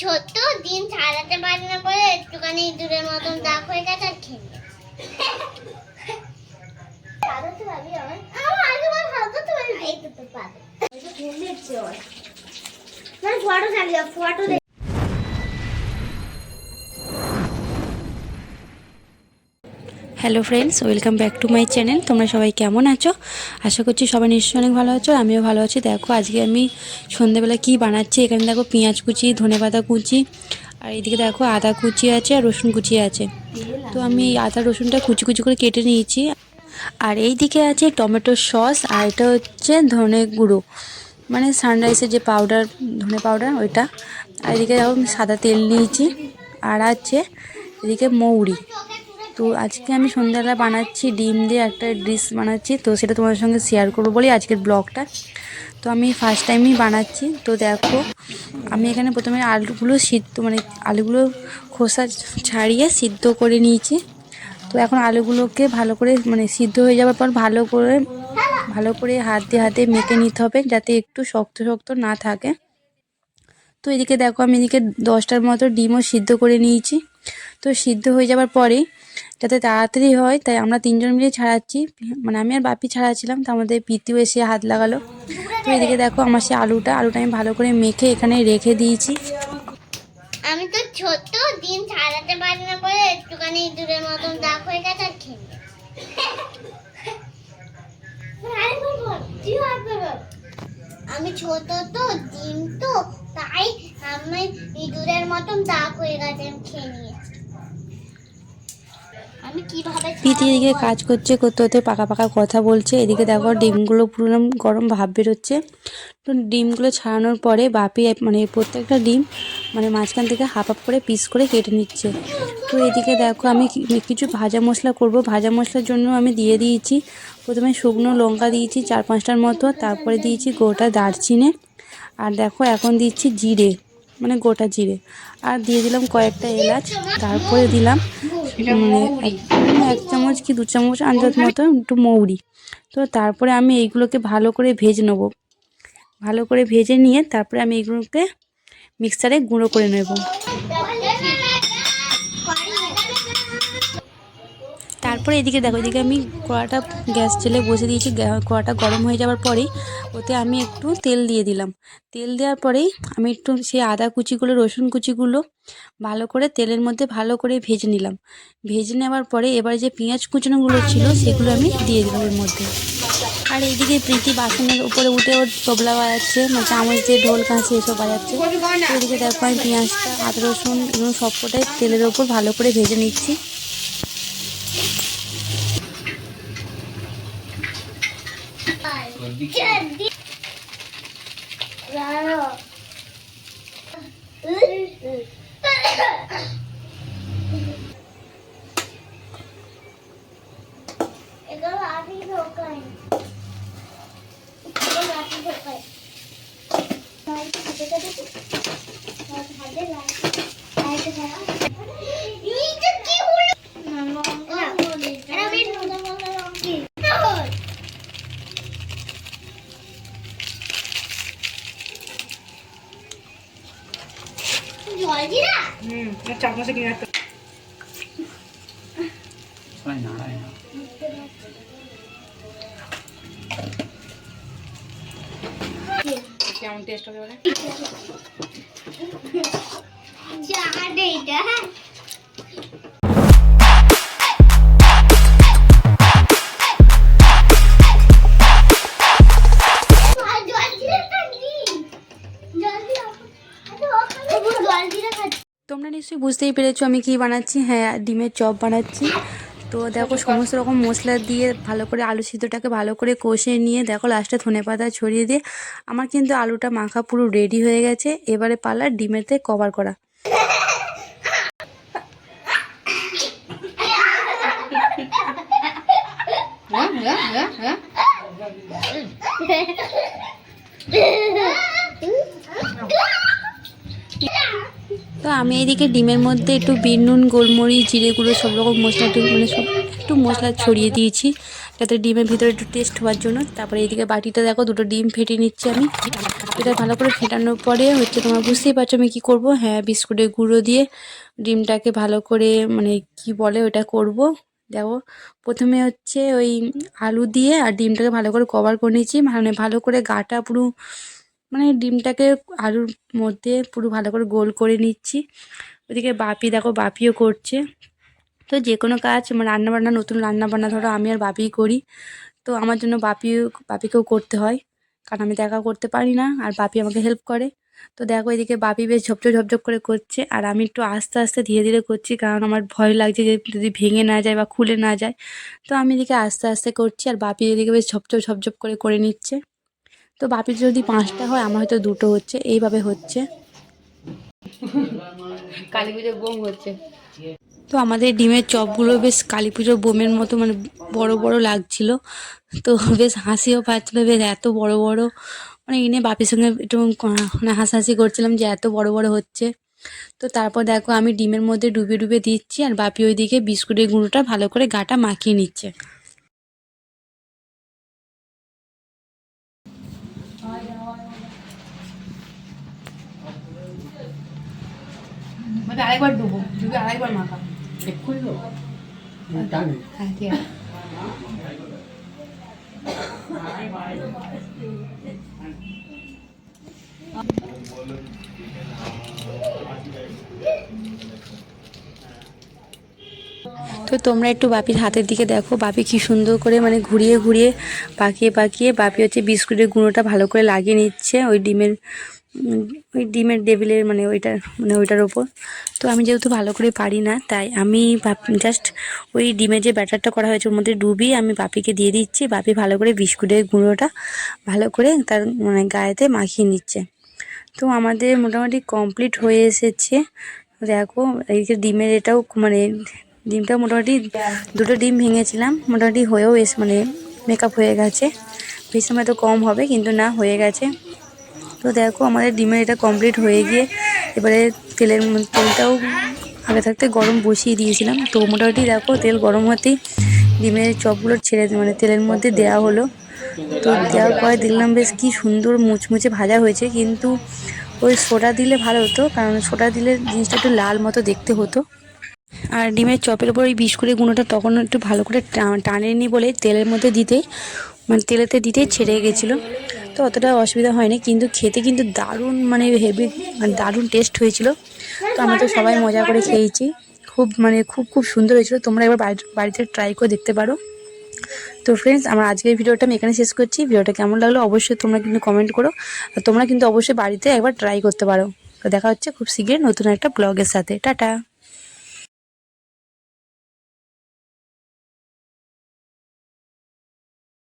ছোট্ট দিন ছাড়াতে পারে না বলে একটুখানি ইঁদুরের মতন দাগ হয়ে গেছে আর খেয়ে ফটো সাজাতে পারবি hello friends welcome back to my channel তোমরা সবাই কেমন আছো? আশা করছি সবাই নিশ্চয়ই অনেক ভালো আছো, আমিও ভালো আছি। দেখো, আজকে আমি সন্ধ্যেবেলা কি বানাচ্ছি? এখানে দেখো পেঁয়াজ কুচি, ধনে পাতা কুচি, আর এদিকে দেখো আদা কুচি আছে আর রসুন কুচি আছে। তো আমি আদা রসুনটা কুচি কুচি করে কেটে নিয়েছি। আর এই দিকে আছে টমেটো সস, আর এটা হচ্ছে ধনে গুঁড়ো। মানে সানরাইসের যে পাউডার ধনে পাউডার ওইটা। আর এদিকে দেখো সাদা তেল নিয়েছি। আর আছে এদিকে মৌরি। তো আজকে আমি সন্ধ্যাবেলা বানাচ্ছি ডিম দিয়ে একটা ডিশ বানাচ্ছি, তো সেটা তোমাদের সঙ্গে শেয়ার করব বলি আজকের ব্লগটা তো আমি ফার্স্ট টাইমই বানাচ্ছি। তো দেখো, আমি এখানে প্রথমে আলুগুলো সিদ্ধ মানে আলুগুলো খোসা ছাড়িয়ে সিদ্ধ করে নিয়েছি। তো এখন আলুগুলোকে ভালো করে মানে সিদ্ধ হয়ে যাওয়ার পর ভালো করে ভালো করে হাত হাতে মেখে নিতে হবে যাতে একটু শক্ত শক্ত না থাকে। তো এদিকে দেখো, আমি এদিকে দশটার মতো ডিমও সিদ্ধ করে নিয়েছি। তো সিদ্ধ হয়ে যাওয়ার পরে যাতে তাড়াতাড়ি হয়, তাই আমরা তিনজন মিলে ছাড়াচ্ছি। মানে আমি আর বাপি ছাড়াচ্ছিলাম, তো আমাদের পিতিও এসে হাত লাগালো। তো এদিকে দেখো আমার সে আলুটা আলুটা আমি ভালো করে মেখে এখানে রেখে দিয়েছি। আমি তো ছোট্ট, দিন ছাড়াতে পারি না বলে একটুখানি ইঁদুরের মতন দাগ হয়ে গেছে আর খেয়ে আমি ছোট তো, ডিম তো, তাই আমি ইঁদুরের মতন দাগ হয়ে গেছে, আমি খেয়ে নিয়েছি। কীভাবে এদিকে কাজ করছে, করতে করতে পাকা পাকা কথা বলছে। এদিকে দেখো, ডিমগুলো পুরো গরম ভাব বেরোচ্ছে। তো ডিমগুলো ছাড়ানোর পরে বাপি মানে প্রত্যেকটা ডিম মানে মাঝখান থেকে হাফ হাফ করে পিস করে কেটে নিচ্ছে। তো এদিকে দেখো আমি কিছু ভাজা মশলা করব। ভাজা মশলার জন্য আমি দিয়ে দিয়েছি, প্রথমে শুকনো লঙ্কা দিয়েছি চার পাঁচটার মতো, তারপরে দিয়েছি গোটা দারচিনি। আর দেখো, এখন দিচ্ছি জিরে মানে গোটা জিরে। আর দিয়ে দিলাম কয়েকটা এলাচ, তারপরে দিলাম এক- চামচ কি দু চামচ আন্দাজ মতো একটু মৌরি। তো তারপরে আমি এইগুলোকে ভালো করে ভেজে নেব। ভালো করে ভেজে নিয়ে তারপরে আমি এইগুলোকে মিক্সারে গুঁড়ো করে নেব। তারপরে এদিকে দেখো, এদিকে আমি কড়াটা গ্যাস জেলে বসে দিয়েছি কড়াটা গরম হয়ে যাওয়ার পরেই ওতে আমি একটু তেল দিয়ে দিলাম। তেল দেওয়ার পরেই আমি একটু সেই আদা কুচিগুলো, রসুন কুচিগুলো ভালো করে তেলের মধ্যে ভালো করে ভেজে নিলাম। ভেজে নেওয়ার পরে এবার যে পেঁয়াজ কুচনোগুলো ছিল সেগুলো আমি দিয়ে দিলাম এর মধ্যে। আর এইদিকে প্রীতি বাসনের উপরে উঠে ওর তবলা বাজাচ্ছে মানে চামচ দিয়ে ঢোল কাঁচি এসব বাজাচ্ছে। এদিকে দেখো আমি পেঁয়াজটা, আদা, রসুন, এগুলো সবকটাই তেলের ওপর ভালো করে ভেজে নিচ্ছি এগুলো আটি ঢোকাই এগুলো আটি ঢোকাই এইটা কি হলো? এটা আমি কি? জলজিরা হুম চামচে কিনে একটা কেমন টেস্ট হবে বলে জাহাজে এটা হ্যাঁ তোমরা নিশ্চয়ই বুঝতেই পেরেছ আমি কি বানাচ্ছি হ্যাঁ ডিমের চপ বানাচ্ছি তো দেখো সমস্ত রকম মশলা দিয়ে ভালো করে আলু সিদ্ধটাকে ভালো করে কষিয়ে নিয়ে দেখো লাস্টে ধনে পাতা ছড়িয়ে দিয়ে আমার কিন্তু আলুটা মাখা পুরো রেডি হয়ে গেছে। এবারে পালা ডিমেতে কভার করা। হ্যাঁ হ্যাঁ হ্যাঁ হ্যাঁ তো আমি এইদিকে ডিমের মধ্যে একটু বিট নুন, গোলমরিচ, জিরে গুঁড়ো, সব রকম মশলা একটু মানে সব একটু মশলা ছড়িয়ে দিয়েছি যাতে ডিমের ভিতরে একটু টেস্ট হওয়ার জন্য। তারপরে এইদিকে বাটিটা দেখো, দুটো ডিম ফেটে নিচ্ছি আমি। এটা ভালো করে ফেটানোর পরে হচ্ছে তোমার বুঝতেই পারছ আমি কী করব? হ্যাঁ বিস্কুটের গুঁড়ো দিয়ে ডিমটাকে ভালো করে মানে কি বলে ওটা করব। দেখো, প্রথমে হচ্ছে ওই আলু দিয়ে আর ডিমটাকে ভালো করে কভার করে নিয়েছি। মানে ভালো করে গাটা পুরো মানে ডিমটাকে আলুর মধ্যে পুরো ভালো করে গোল করে নিচ্ছি। ওদিকে বাপি দেখো, বাপিও করছে। তো যে কোনো কাজ মানে রান্নাবান্না, নতুন রান্নাবান্না ধরো, আমি আর বাপিই করি। তো আমার জন্য বাপিও, বাপিকেও করতে হয়। কারণ আমি দেখা করতে পারি না, আর বাপি আমাকে হেল্প করে। তো দেখো এদিকে বাপি বেশ ঝপঝপ ঝপঝপ করে করছে, আর আমি একটু আস্তে আস্তে ধীরে ধীরে করছি, কারণ আমার ভয় লাগছে যে যদি ভেঙে না যায় বা খুলে না যায়। তো আমি এদিকে আস্তে আস্তে করছি, আর বাপি এদিকে বেশ ঝপঝপ ঝপঝপ করে করে নিচ্ছে। তো বাপির যদি পাঁচটা হয় আমার হয়তো দুটো হচ্ছে। এইভাবে হচ্ছে। কালী পুজো বোম হচ্ছে। তো আমাদের ডিমের চপগুলো বেশ কালী পুজোর বোমের মতো মানে বড় বড় লাগছিল। তো বেশ হাসিও পাচ্ছিল বেশ এত বড় বড়। মানে এনে বাপির সঙ্গে একটু মানে হাসাহাসি করছিলাম যে এত বড় বড় হচ্ছে। তো তারপর দেখো আমি ডিমের মধ্যে ডুবে ডুবে দিচ্ছি আর বাপি ওইদিকে বিস্কুটের গুঁড়োটা ভালো করে গাটা মাখিয়ে নিচ্ছে। মানে আরেকবার ডুবো ডুবে আরেকবার মাখা। এক্ষুনি হ্যাঁ ঠিক আছে। তো তোমরা একটু বাপির হাতের দিকে দেখো। বাপি কি সুন্দর করে মানে ঘুরিয়ে ঘুরিয়ে পাকিয়ে পাকিয়ে বাপি হচ্ছে বিস্কুটের গুঁড়োটা ভালো করে লাগিয়ে নিচ্ছে। ওই ডিমের ওই ডিমের টেবিলের মানে ওইটার মানে ওইটার ওপর। তো আমি যেহেতু ভালো করে পারি না, তাই আমি জাস্ট ওই ডিমের যে ব্যাটারটা করা হয়েছে, ওর মধ্যে ডুবিয়ে আমি বাপিকে দিয়ে দিচ্ছি। বাপি ভালো করে বিস্কুটের গুঁড়োটা ভালো করে তার মানে গায়েতে মাখিয়ে নিচ্ছে। তো আমাদের মোটামুটি কমপ্লিট হয়ে এসেছে। দেখো, এই যে ডিমের এটাও মানে ডিমটা মোটামুটি দুটো ডিম ভেঙেছিলাম, মোটামুটি হয়েও এস মানে মেকআপ হয়ে গেছে। বেশি সময় তো কম হবে, কিন্তু না, হয়ে গেছে। তো দেখো আমাদের ডিমের এটা কমপ্লিট হয়ে গিয়ে এবারে তেলের তেলটাও আগে থাকতে গরম বসিয়ে দিয়েছিলাম। তো মোটামুটি দেখো তেল গরম হতেই ডিমের চপগুলো ছেড়ে মানে তেলের মধ্যে দেওয়া হলো। তো দেওয়ার পরে দেখলাম বেশ কি সুন্দর মুচমুচে ভাজা হয়েছে। কিন্তু ওই সোডা দিলে ভালো হতো, কারণ সোডা দিলে জিনিসটা একটু লাল মতো দেখতে হতো। আর ডিমের চপের উপর ওই বিস্কুটের গুঁড়োটা তখন একটু ভালো করে টানেনি বলে তেলের মধ্যে দিতেই মানে তেলেতে দিতেই ছেড়ে গেছিল। তো অতটা অসুবিধা হয়নি, কিন্তু খেতে কিন্তু দারুণ মানে হেভি মানে দারুণ টেস্ট হয়েছিল। তো আমরা তো সবাই মজা করে খেয়েছি। খুব মানে খুব খুব সুন্দর হয়েছিল। তোমরা একবার বাড়ি- বাড়িতে ট্রাই করে দেখতে পারো। তো ফ্রেন্ডস আমার আজকের ভিডিওটা আমি এখানে শেষ করছি। ভিডিওটা কেমন লাগল অবশ্যই তোমরা কিন্তু কমেন্ট করো। তোমরা কিন্তু অবশ্যই বাড়িতে একবার ট্রাই করতে পারো। তো দেখা হচ্ছে খুব শীঘ্রই নতুন একটা ব্লগের সাথে। টাটা!